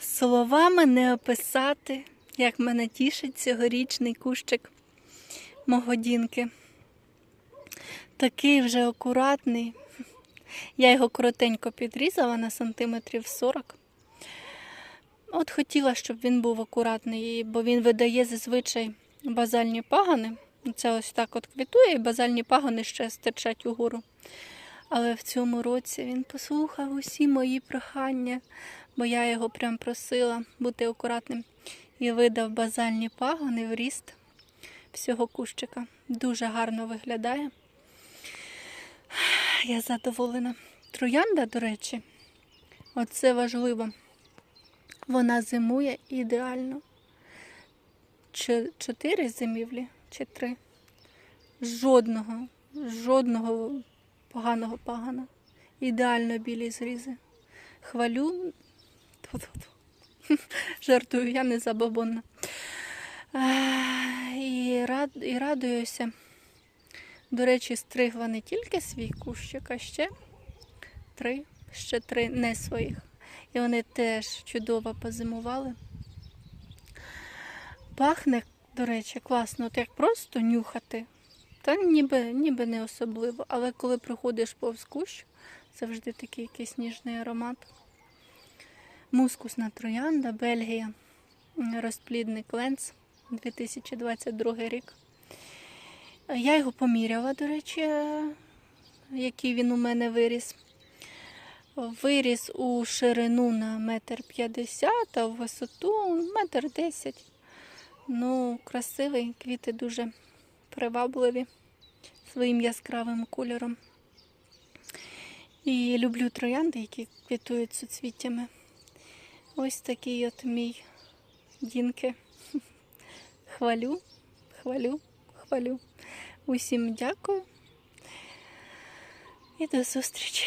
Словами не описати, як мене тішить цьогорічний кущик могодінки. Такий вже акуратний. Я його коротенько підрізала на сантиметрів 40. От хотіла, щоб він був акуратний, бо він видає зазвичай базальні пагани. Це ось так от квітує, і базальні пагони ще стирчать угору. Але в цьому році він послухав усі мої прохання, бо я його прям просила бути акуратним і видав базальні пагони в ріст всього кущика. Дуже гарно виглядає. Я задоволена. Троянда, до речі, оце важливо. Вона зимує ідеально. Чотири зимівлі чи три? Жодного, жодного поганого пагана. Ідеально білі зрізи. Хвалю. Жартую, я не забобонна. І, рад, і радуюся. До речі, стригла не тільки свій кущик, а ще три, ще три не своїх. І вони теж чудово позимували. Пахне, до речі, класно, от як просто нюхати. Та ніби, ніби не особливо. Але коли проходиш повз кущ, завжди такий якийсь ніжний аромат. Мускусна троянда, Бельгія, розплідник Ленц 2022 рік. Я його поміряла, до речі, який він у мене виріс. Виріс у ширину на метр п'ятдесят, а в висоту метр десять. Ну, красивий, квіти дуже привабливі своїм яскравим кольором. І люблю троянди, які квітують суцвіттями. Ось такий от мій дінки. Хвалю, хвалю, хвалю. Усім дякую і до зустрічі.